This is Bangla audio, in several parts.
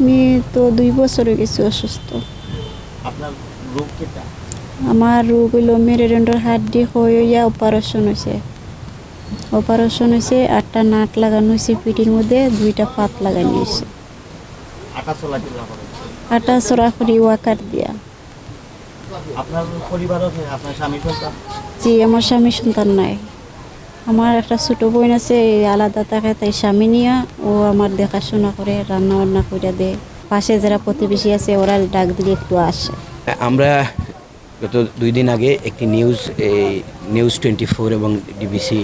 আমি তো দুই বছর হয়ে গেছি অসুস্থ। আপনার রোগ কেটা? আমার রোগ হইল মেরুদণ্ডের হাড্ডি হইয়া অপারেশন হয়েছে অপারেশন হয়েছে আটটা নাট লাগানো হয়েছে পিঠির মধ্যে দুইটা পাত লাগানো হয়েছে আটা কিলা করে ওয়াকার দিয়া। আপনার পরিবারও আপনার স্বামী সন্তান? জি আমার স্বামী সন্তান নাই। আমার একটা ছোট বোন আছে আলাদা থাকে, তাই স্বামী নিয়ে ও আমার দেখাশোনা করে, রান্না বান্না করে দেয়। পাশে যারা প্রতিবেশী আছে, ওরা ডাক দিলে একটু আসে। আমরা গত দুই দিন আগে একটি নিউজ, এই নিউজ টোয়েন্টি ফোর এবং ডিবিসি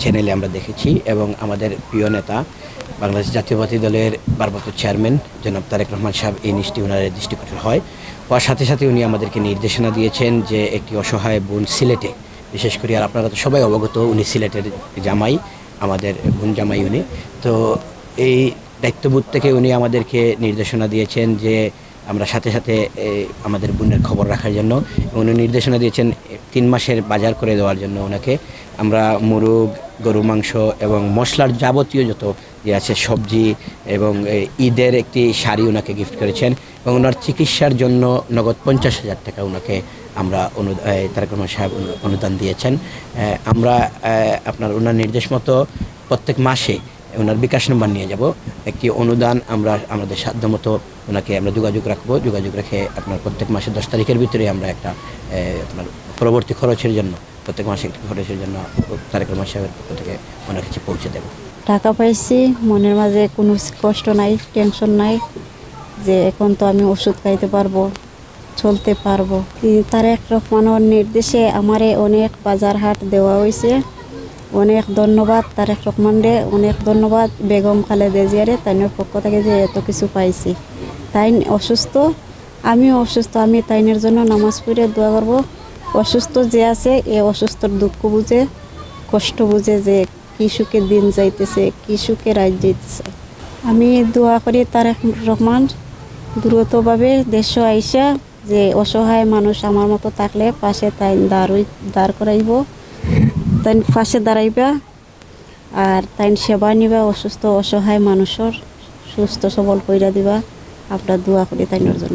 চ্যানেলে আমরা দেখেছি এবং আমাদের প্রিয় নেতা বাংলাদেশ জাতীয়বাদী দলের ভারপ্রাপ্ত চেয়ারম্যান জনাব তারেক রহমান সাহেব এই নিষ্টি ওনার দৃষ্টিকোণ হয়। হওয়ার সাথে সাথে উনি আমাদেরকে নির্দেশনা দিয়েছেন যে একটি অসহায় বোন সিলেটে বিশেষ করে আর আপনারা তো সবাই অবগত, উনি সিলেটের জামাই, আমাদের বোন জামাই উনি। তো এই দায়িত্ববোধ থেকে উনি আমাদেরকে নির্দেশনা দিয়েছেন যে আমরা সাথে সাথে আমাদের বোনের খবর রাখার জন্য উনি নির্দেশনা দিয়েছেন তিন মাসের বাজার করে দেওয়ার জন্য ওনাকে। আমরা মুরগ, গরু, মাংস এবং মশলার যাবতীয় যত যে আছে সবজি এবং ঈদের একটি শাড়ি ওনাকে গিফট করেছেন এবং ওনার চিকিৎসার জন্য নগদ পঞ্চাশ হাজার টাকা ওনাকে আমরা অনু তারেক রহমান সাহেব অনুদান দিয়েছেন। আমরা আপনার ওনার নির্দেশ মতো প্রত্যেক মাসে ওনার বিকাশ নম্বর নিয়ে যাব। একটি অনুদান আমরা, আমাদের সাধ্যমতো ওনাকে আমরা যোগাযোগ রাখব। যোগাযোগ রেখে আপনার প্রত্যেক মাসে দশ তারিখের ভিতরে আমরা একটা আপনার পরবর্তী খরচের জন্য, প্রত্যেক মাসে একটি খরচের জন্য তারেক রহমান সাহেবের পক্ষ থেকে ওনার কাছে পৌঁছে দেবো। টাকা পাইছি, মনের মাঝে কোনো কষ্ট নাই, টেনশন নাই যে এখন তো আমি ওষুধ খাইতে পারব। চলতে পারব। ই- তারেক রহমানের নির্দেশে আমারে অনেক বাজার হাট দেওয়া হয়েছে অনেক ধন্যবাদ তারেক রহমানরে অনেক ধন্যবাদ বেগম খালেদা জিয়ারে, তাইনের পক্ষ থেকে যে এত কিছু পাইছি। তাই অসুস্থ, আমিও অসুস্থ, আমি তাইনের জন্য নামাজ পড়ে দোয়া করব। অসুস্থ যে আছে, এ অসুস্থর দুঃখ বুঝে, কষ্ট বুঝে যে কি সুখে দিন যাইতেছে, কি সুখে রাত যাইতেছে। আমি দোয়া করি তারেক রহমান, দ্রুতভাবে দেশ আইসা যে অসহায় মানুষ আমার মতো থাকলে পাশে তাই দাঁড়ই, দাঁড় করাইব। তাই পাশে দাঁড়াইবা আর তাই সেবা নিবা অসুস্থ, অসহায় মানুষের। সুস্থ, সবল কইরা দিবা। আপনার দোয়া করি তাইনের জন্য।